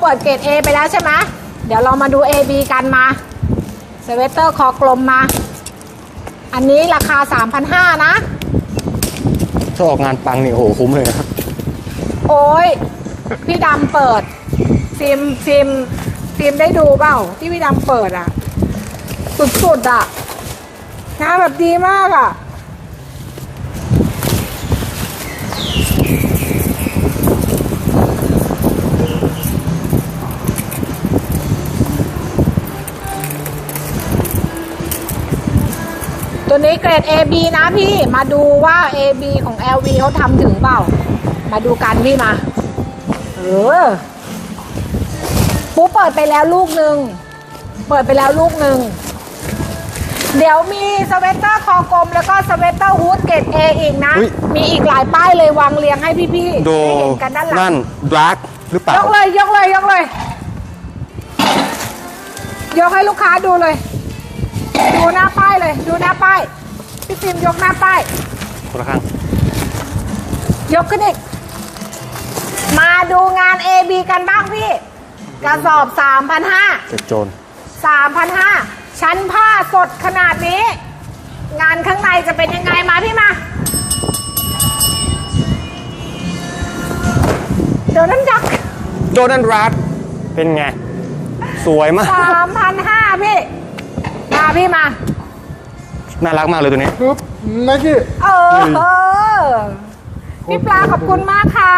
เปิดเกรด A ไปแล้วใช่ไหมเดี๋ยวเรามาดู A B กันมาสเวตเตอร์คอกลมมา อันนี้ราคา 3,500 นะ ถ้าออกงานปังนี่โอ้โหคุ้มเลยนะครับ โอ้ย พี่ดำเปิด ฟิล์มฟิล์มฟิล์มได้ดูเปล่า ที่พี่ดำเปิดอะสุดๆอะงานแบบดีมากอะ นี้เกรด AB นะพี่มาดูว่า AB ของ LV เขาทำถึงเปล่า มาดูกันพี่มา เออ ปูเปิดไปแล้วลูกหนึ่ง เปิดไปแล้วลูกหนึ่ง เดี๋ยวมีสเวตเตอร์คอกลม แล้วก็สเวตเตอร์ฮูดเกรด A อีกนะ อุ๊ย มีอีกหลายป้ายเลยวางเรียงให้พี่ๆโดได้เห็นกันด้านหลันั่งนดรักหรือเปล่ายกเลยยกเลยยกเลย ยกให้ลูกค้าดูเลย ดูหน้าป้ายเลย ดูหน้าป้าย พี่ฟิล์มยกหน้าป้าย คนละข้าง ยกขึ้นอีก มาดูงาน AB กันบ้างพี่ กระสอบ 3,500 เจ็ดโจร 3,500 ชั้นผ้าสดขนาดนี้ งานข้างในจะเป็นยังไงมาพี่มา เดี๋ยวนั้นจัก โดนันรักเป็นไง สวยมาก 3,500 พี่ มาพี่มา น่ารักมากเลยตัวนี้ ปึ๊บไนกี้เออเออพี่ปลาขอบคุณมากค่ะ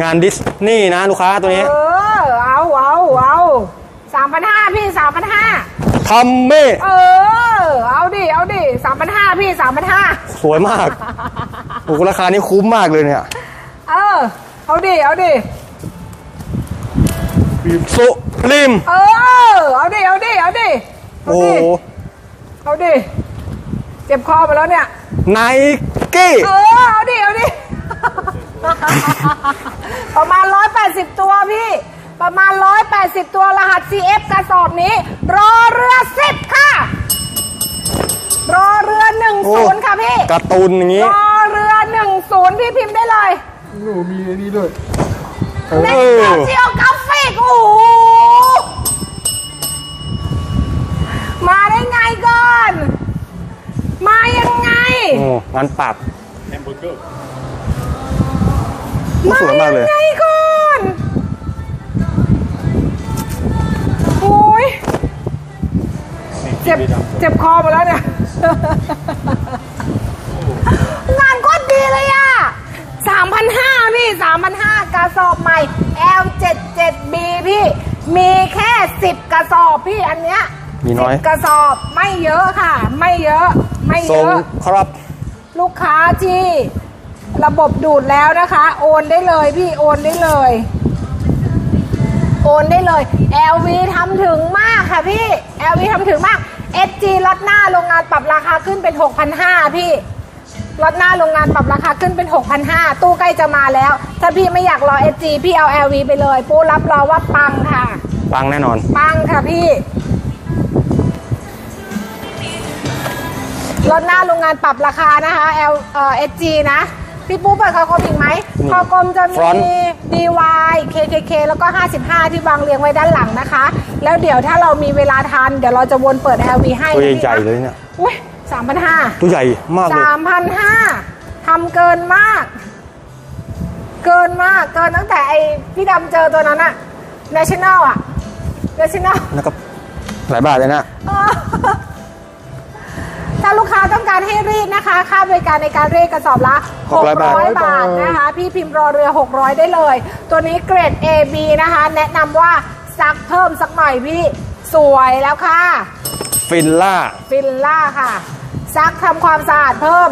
งานดิสนี่นะลูกค้าตัวนี้ เออ เอาเอาเอาสามพันห้าพี่สามพันห้าทอมเม่เออ เอาดิ เอาดิสามพันห้าพี่สามพันห้าสวยมาก โอ้โหราคานี้คุ้มมากเลยเนี่ย เออ เอาดิ เอาดิสุริม เออ เอาดิ เอาดิ เอาดิ เอา โอ้ดิโหเอาดิ เจ็บคอไปแล้วเนี่ย ไนกี้ เออ เอาดิ เอาดิ ประมาณ 180 ตัวพี่ ประมาณ 180 ตัวรหัส CF กระสอบนี้ รอเรือ 10 ค่ะ รอเรือโอ้10 ค่ะพี่การ์ตูนอย่างนี้ รอเรือ 10 พี่พิมพ์ได้เลยหนูมีไอ้นี่ด้วยเน็เอตอเจียวกราฟิกโอ้โห มาได้ไงก่อน มายังไง โอ้งานปักมาสวยมากเลยงไงก่อนโอ้ยเจ็บเจ็บคอหมดแล้วเนี่ย งานโคตรดีเลยอะ3,500พี่3,500กระสอบใหม่ L77B พี่ มีแค่10กระสอบพี่อันเนี้ยมีน้อย10กระสอบไม่เยอะค่ะ ไม่เยอะ ไม่ทรเยงอะครับ ลูกค้าที่ระบบดูดแล้วนะคะ โอนได้เลยพี่โอนได้เลย โอนได้เลย LV ทำถึงมากค่ะพี่ LV ทำถึงมาก SG ล็อตหน้าโรงงานปรับราคาขึ้นเป็น 6,500 พี่ล็อตหน้าโรงงานปรับราคาขึ้นเป็น 6,500 ตู้ใกล้จะมาแล้ว ถ้าพี่ไม่อยากรอ SG พี่เอา LV ไปเลย ปูรับรองว่าปังค่ะ ปังแน่นอน ปังค่ะพี่ รถหน้าโรงงานปรับราคานะคะ L เอ่อ SG นะพี่ปูเปิดคอกลมอีกไหมอืมคอกลมจะมี Front DY KKK แล้วก็ 55 ที่วางเรียงไว้ด้านหลังนะคะ แล้วเดี๋ยวถ้าเรามีเวลาทัน เดี๋ยวเราจะวนเปิด LV ให้ตัวนะพี่ใหญ่นะๆเลยเนี่ยอุ้ยสามพันห้าตัวใหญ่มากเลยสามพันห้าทำเกินมาก เกินมากเกินตั้งแต่ไอพี่ดำเจอตัวนั้นอะ National อะ National แล้วก็หลายบาทเลยนะถ้าลูกค้าต้องการให้รีดนะคะ ค่าบริการในการรีดกระสอบละ 600 600บาทนะคะ พี่พิมพ์รอเรือ 600 ได้เลย ตัวนี้เกรด AB นะคะ แนะนำว่าซักเพิ่มสักหน่อยพี่ สวยแล้วค่ะ ฟินล่า ฟิลล่าค่ะ ซักทำความสะอาดเพิ่ม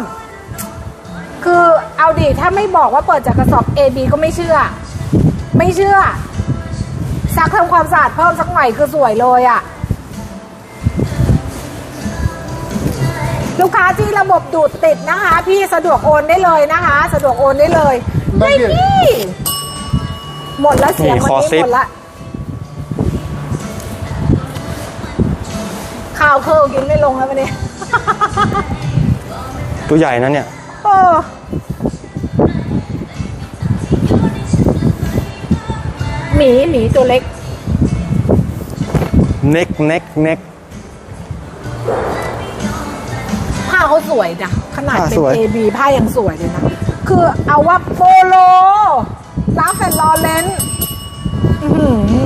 คือเอาดิถ้าไม่บอกว่าเปิดจากกระสอบ AB ก็ไม่เชื่อ ไม่เชื่อ ซักทำความสะอาดเพิ่มสักหน่อยคือสวยเลยอะ่ะ ลูกค้าที่ระบบดูดติดนะคะ พี่สะดวกโอนได้เลยนะคะ สะดวกโอนได้เลยไม่ไม่เกี่ยวพี่หมดแล้วเสียงนี่วันคอนี้ซิป หมดละข้าวเคิลกินไม่ลงแล้ววันนี้ ตัวใหญ่นะเนี่ยเออหมีหมีตัวเล็ก เน็กเน็กเน็ก เขาสวยนะขนาดเป็นผ้าสวย A B ผ้ายังสวยเลยนะ คือเอาว่าโปโลลาฟแอนลอเรนอื้อหือ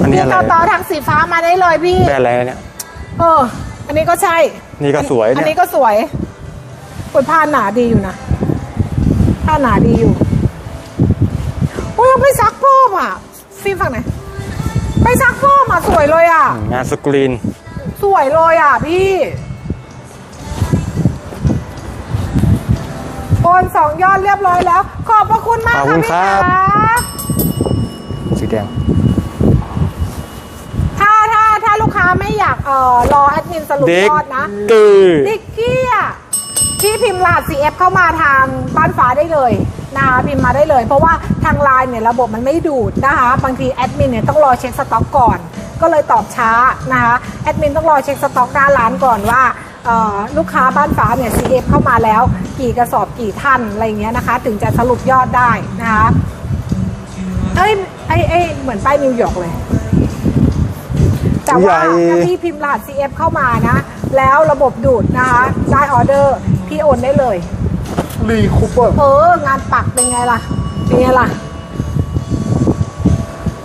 อันนี้พี่อะไร ต่อต่อทางสีฟ้ามาได้เลยพี่ แบรนด์อะไรเนี่ย เออ อันนี้ก็ใช่ นี่ก็สวยอันเนี่นี้ย ก็สวยคุณผ้าหนาดีอยู่นะ ผ้าหนาดีอยู่ โอ้ยเอาไปซักเพิ่มอะ ฟิล์มฝั่งไหน ไปซักเพิ่มอะ สวยเลยอะ งานสกรีน สวยเลยอะพี่ นสองยอดเรียบร้อยแล้ว ขอบพระคุณมากขอบคุค่ะณพี่ครับขาสีแดง ถ้าถ้าถ้าลูกค้าไม่อยากเอ่อรอแอดมินสรุปเด็กยอดนะกือดิกกี้อะพี่พิมพ์รหัส CF เข้ามาทางบ้านฟ้าได้เลยนะคะพิมพ์มาได้เลย เพราะว่าทางไลน์เนี่ยระบบมันไม่ดูดนะคะ บางทีแอดมินเนี่ยต้องรอเช็คสต็อกก่อน ก็เลยตอบช้านะคะแอดมินต้องรอเช็คสต็อกหน้าร้านก่อนว่าเอ่อ ลูกค้าบ้านฟ้าเนี่ย CF เข้ามาแล้ว กี่กระสอบกี่ท่านอะไรเงี้ยนะคะ ถึงจะสรุปยอดได้นะคะเอ้ยไอ้ไอ้เหมือนป้ายนิวยอร์กเลย แต่ว่าใหญ่ถ้าพี่พิมพ์รหัส CF เข้ามานะ แล้วระบบดูดนะคะได้ออเดอร์พี่โอนได้เลยลีคูเปอร์เอองานปักเป็นไงล่ะ เป็นไงล่ะ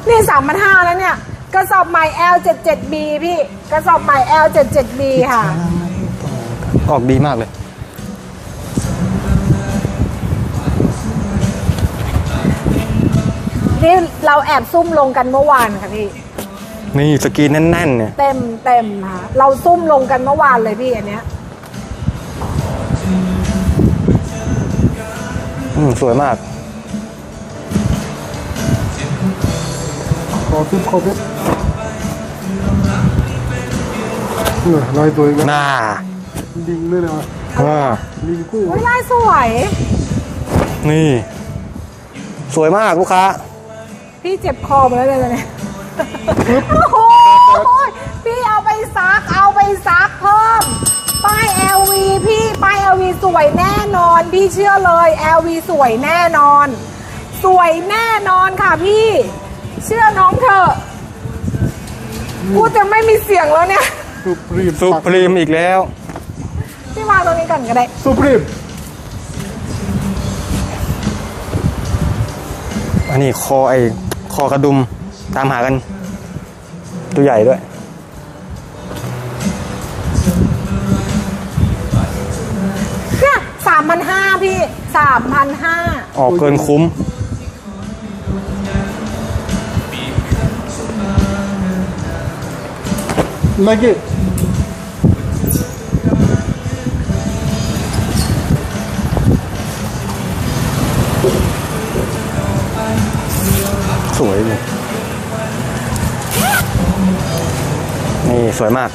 นี่สามพันห้าแล้วเนี่ย กระสอบใหม่ L77B พี่ กระสอบใหม่ L77B ค่ะ ออกดีมากเลย นี่เราแอบซุ่มลงกันเมื่อวานค่ะพี่ นี่สกรีนแน่นๆเนี่ย เต็มเต็มค่ะเราซุ่มลงกันเมื่อวานเลยพี่อันเนี้ยอืม สวยมาก ขอทิปขอทิปเนี่ยลายตัวเองหนะน้า ลิงเลยนะอ่าลิงกู้โอ้ยลายสวย นี่ สวยมากลูกค้า พี่เจ็บคอหมดแล้วเนี่ยตอนเนี้ยโอ้โหพี่เอาไปซัก เอาไปซักเพิ่ม ป้าย LV พี่ป้าย LV สวยแน่นอน พี่เชื่อเลย LV สวยแน่นอน สวยแน่นอนค่ะพี่ เชื่อน้องเถอะพูดจะไม่มีเสียงแล้วเนี่ย สุพรีมสุพรีมอีกแล้ว พี่วางตรงนี้ก่อนก็ได้ สุพรีมอันนี้คอไอ้คอกระดุมตามหากัน ตัวใหญ่ด้วย เนี่ยสามพันห้าพี่สามพันห้าออกเกินคุ้มไน สวยมาก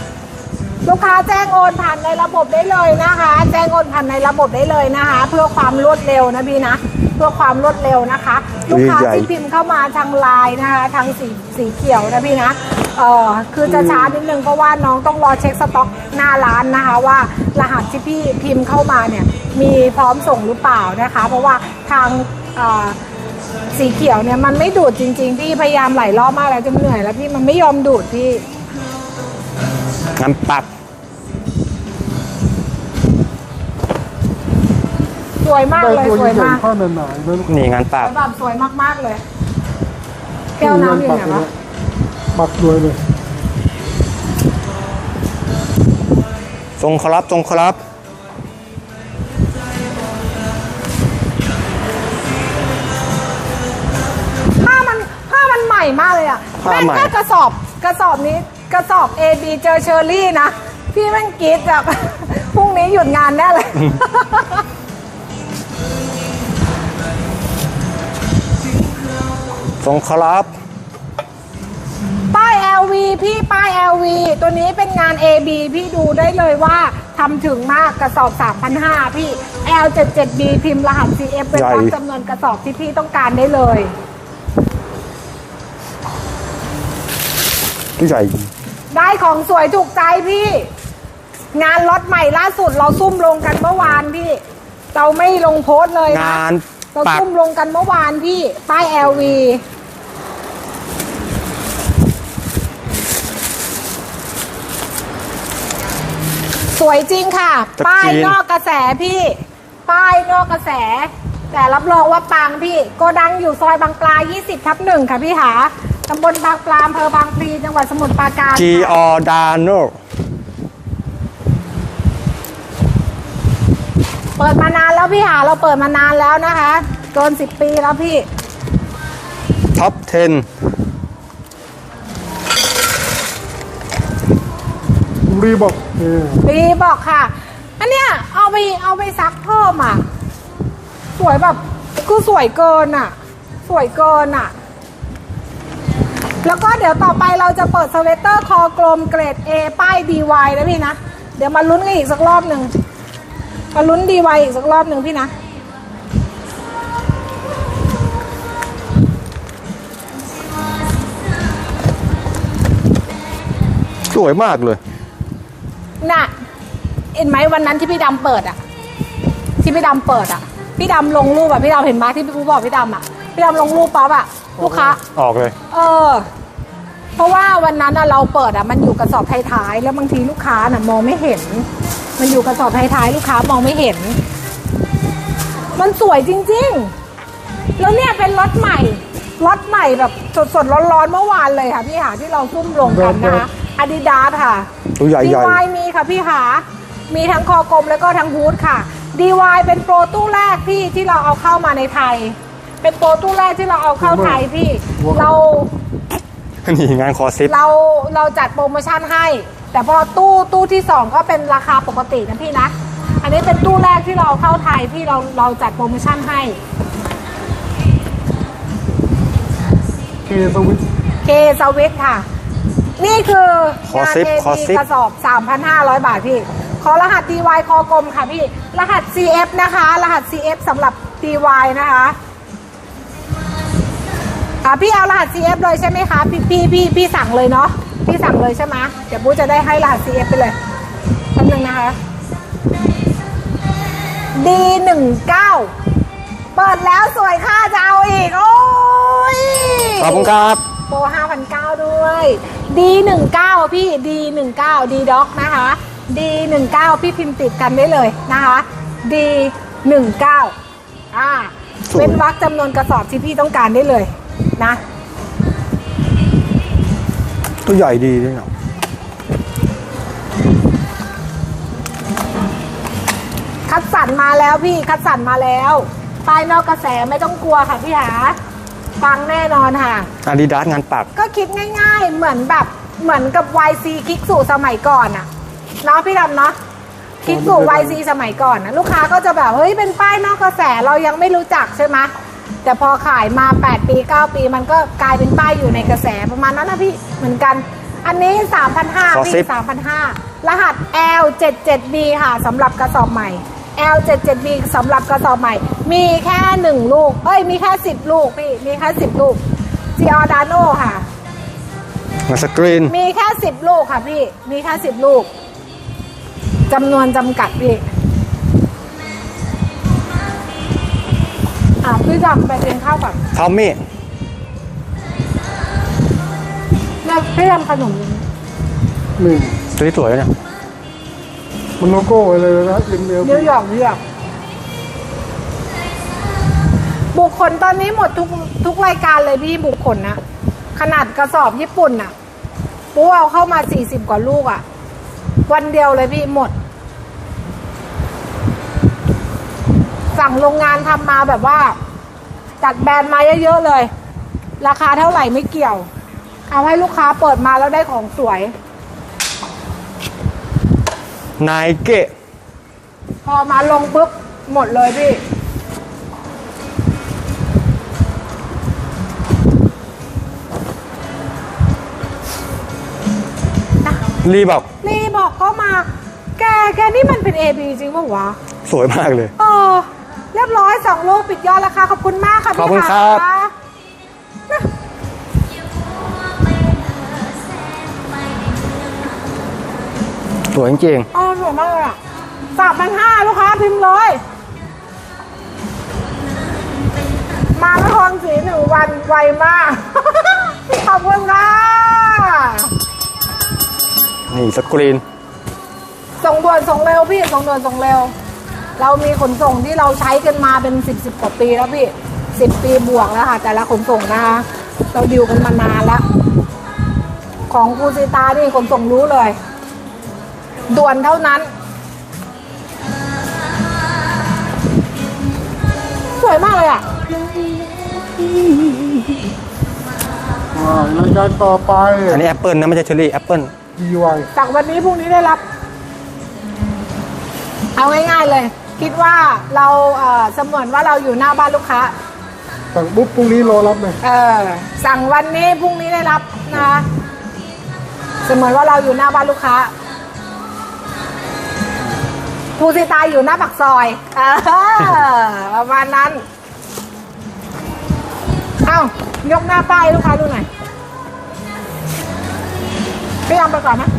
ลูกค้าแจ้งโอนผ่านในระบบได้เลยนะคะ แจ้งโอนผ่านในระบบได้เลยนะคะ เพื่อความรวดเร็วนะพี่นะ เพื่อความรวดเร็วนะคะ ลูกค้าใหญ่ที่พิมพ์เข้ามาทางไลน์นะคะทางสีสีเขียวนะพี่นะเออคือจะช้านิดนึงเพราะว่าน้องต้องรอเช็คสต็อกหน้าร้านนะคะ ว่ารหัสที่พี่พิมพ์เข้ามาเนี่ยมีพร้อมส่งหรือเปล่านะคะ เพราะว่าทางเอ่อสีเขียวเนี่ยมันไม่ดูดจริงๆพี่พยายามหลายรอบมากแล้วจนเหนื่อยแล้วพี่มันไม่ยอมดูดพี่ งานปักสวยมากได้เลยตัวสวยใหญ่มากๆผ้าหนาๆนะลูกนี่งานปักแบบสวยมากๆเลย แก้วน้ำอยู่ไหนวะปักด้วยเลยทรงครับทรงครับผ้ามันผ้ามันใหม่มากเลยอะผ้าแม่งใหม่ แค่กระสอบกระสอบนี้ กระสอบ A B เจอเชอรี่นะ พี่แม่งกรีดแบบ พรุ่งนี้หยุดงานแน่เลย ทรงครับป้าย LV พี่ป้าย LV ตัวนี้เป็นงาน AB พี่ดูได้เลยว่าทำถึงมากกระสอบ 3,500 พี่ L77B พิมพ์รหัส CF เป็นใหญ่ตามจำนวนกระสอบที่พี่ต้องการได้เลยตัวใหญ่ ได้ของสวยถูกใจพี่ งานรถใหม่ล่าสุดเราซุ่มลงกันเมื่อวานพี่ เราไม่ลงโพสเลยนะนเราซุ่มลงกันเมื่อวานพี่ป้ายเอลวีสวยจริงค่ะป้ายนนอกกระแสพี่ ป้ายนอกกระแส แต่รับรองว่าปังพี่ โกดังอยู่ซอยบางปลา 20ทับหนึ่งค่ะพี่หา ตำบลบางปลาอำเภอบางพลีจังหวัดสมุทรปราการ G ค่ะ O D A N O เปิดมานานแล้วพี่หาเราเปิดมานานแล้วนะคะเกิน10ปีแล้วพี่ Top 10รีบอกเออปีบอกค่ะ อันเนี้ยเอาไปเอาไปซักเพิ่มอะ สวยแบบคือสวยเกินอะ สวยเกินอะ แล้วก็เดี๋ยวต่อไปเราจะเปิดสเวตเตอร์คอกลมเกรด A ป้าย DY นะพี่นะ เดี๋ยวมาลุ้นกันอีกสักรอบหนึ่งมาลุ้น DY อีกสักรอบหนึ่งพี่นะสวยมากเลย น่ะเห็นไหมวันนั้นที่พี่ดำเปิดอะที่พี่ดำเปิดอะพี่ดำลงรูปอะพี่ดำเห็นไหมที่พี่ปูบอกพี่ดำอะ พี่ดำลงรูปปั๊บอะลูกค้า ออกเลย เออ เพราะว่าวันนั้นน่ะเราเปิดอะมันอยู่กระสอบท้ายๆแล้วบางทีลูกค้าน่ะมองไม่เห็น มันอยู่กระสอบท้ายๆลูกค้ามองไม่เห็น มันสวยจริง ๆ แล้วเนี่ยเป็นรถใหม่รถใหม่แบบสดๆร้อนๆเมื่อวานเลยค่ะพี่หาที่เราซุ่มลงกันนะคะอาดิดาสค่ะตัวใหญ่ๆดีวายมีค่ะพี่หา มีทั้งคอกลมแล้วก็ทั้งฮูดค่ะ DY เป็นโปรตู้แรกพี่ที่เราเอาเข้ามาในไทย เป็นโปรตู้แรกที่เราเอาเข้าไทยพี่ เรา นี่งานคอซิปเราเราจัดโปรโมชั่นให้ แต่พอตู้ตู้ที่สองก็เป็นราคาปกตินะพี่นะ อันนี้เป็นตู้แรกที่เราเอาเข้าไทยพี่เราเราจัดโปรโมชั่นให้ เคสวิตเคสวิตค่ะ นี่คือขอซิปงานขอ AD ซิปกระสอบ 3,500 บาทพี่ ขอรหัส DY คอกลมค่ะพี่ รหัส CF นะคะ รหัส CF สำหรับ DY นะคะ อะพี่เอารหัส CF เลยใช่ไหมคะ พี่พี่พี่พี่สั่งเลยเนาะพี่สั่งเลยใช่ไหมเดี๋ยวบูจะได้ให้รหัส CF ไปเลยแป๊บนึงนะคะ D19 เปิดแล้วสวยค่าจะเอาอีก โอ้ยขอบคุณครับ โปร5,900ด้วย D19 พี่ D19 D Doc นะคะ D19 พี่พิมพ์ติดกันได้เลยนะคะ D19 อ่าสวยเป็นวักจำนวนกระสอบที่พี่ต้องการได้เลย นะตัวใหญ่ดีด้วยเนาะคัดสรรมาแล้วพี่คัดสรรมาแล้วป้ายนอกกระแสไม่ต้องกลัวค่ะพี่หาฟังแน่นอนค่ะอาดิดาสงานปัก ก็คิดง่ายๆ เหมือนแบบเหมือนกับ YC คลิกสู่สมัยก่อนอะเนาะพี่ดำเนาะคลิกสู่ YC สมัยก่อนนะลูกค้าก็จะแบบ เฮ้ยเป็นป้ายนอกกระแสเรายังไม่รู้จักใช่ไหม แต่พอขายมา 8 ปี 9 ปีมันก็กลายเป็นป้ายอยู่ในกระแสประมาณนั้นนะพี่เหมือนกัน อันนี้ 3,500ขอซิพี่ป3,500 รหัส L77B ค่ะสำหรับกระสอบใหม่ L77B สำหรับกระสอบใหม่ มีแค่ 1 ลูก เอ้ย มีแค่ 10 ลูกพี่ มีแค่ 10 ลูก g i o r d a n o ค่ะงานสกรีน มีแค่สิบลูกค่ะพี่ มีแค่สิบลูกจำนวนจำกัดพี่ อะพี่จำไปกินข้าวก่อนทอมมี่แล้วพี่ทำขนมหนึ่งตัวนี้สวยนะเนี่ยมันโลโก้อะไรนะเอ็มเอลนิวยอร์กนิวยอร์กบุคคลตอนนี้หมดทุกทุกรายการเลยพี่บุคคลนะ ขนาดกระสอบญี่ปุ่นน่ะปูเอาเข้ามาสี่สิบกว่าลูกอะ่ะ วันเดียวเลยพี่หมด สั่งโรงงานทำมาแบบว่า จัดแบรนด์มาเยอะๆเลย ราคาเท่าไหร่ไม่เกี่ยว เอาให้ลูกค้าเปิดมาแล้วได้ของสวย นายเกะพอมาลงปุ๊บหมดเลยพี่ รีบอกรีบอกก็มา แกแกนี่มันเป็น AB จริงป่าวะ สวยมากเลย เออเรียบร้อยสองลูกปิดยอดราคาขอบคุณมากค่ะพี่ขอบคุณครับขานะสวยจริงเออสวยมากเลยอะสามพันห้าลูกค้าพิมพ์เลย มานครศรีหนึ่งวันไวมาก ขอบคุณค่ะๆนี่สกรีน ส่งด่วนส่งเร็วพี่ส่งด่วนส่งเร็ว เรามีขนส่งที่เราใช้กันมาเป็นสิบสิบกว่าปีแล้วพี่สิบปีบวกแล้วค่ะ แต่ละขนส่งนะคะเราดิวกันมานานแล้ว ของกูซิตานี่ขนส่งรู้เลย ด่วนเท่านั้น สวยมากเลยอะอ่ารายการต่อไป อันนี้แอปเปิลนะไม่ใช่เชอรี่แอปเปิล DY จากวันนี้พรุ่งนี้ได้รับ เอาง่ายๆเลย คิดว่าเราเอ่อเสมือนว่าเราอยู่หน้าบ้านลูกค้า สั่งปุ๊บพรุ่งนี้รอรับเลยเออสั่งวันนี้พรุ่งนี้ได้รับนะคะเสมือนว่าเราอยู่หน้าบ้านลูกค้าภูสิตาอยู่หน้าปากซอยเออประมาณนั้น เอ้ายกหน้าป้ายให้ลูกค้าดูหน่อยพี่ยอมไปก่อนนะ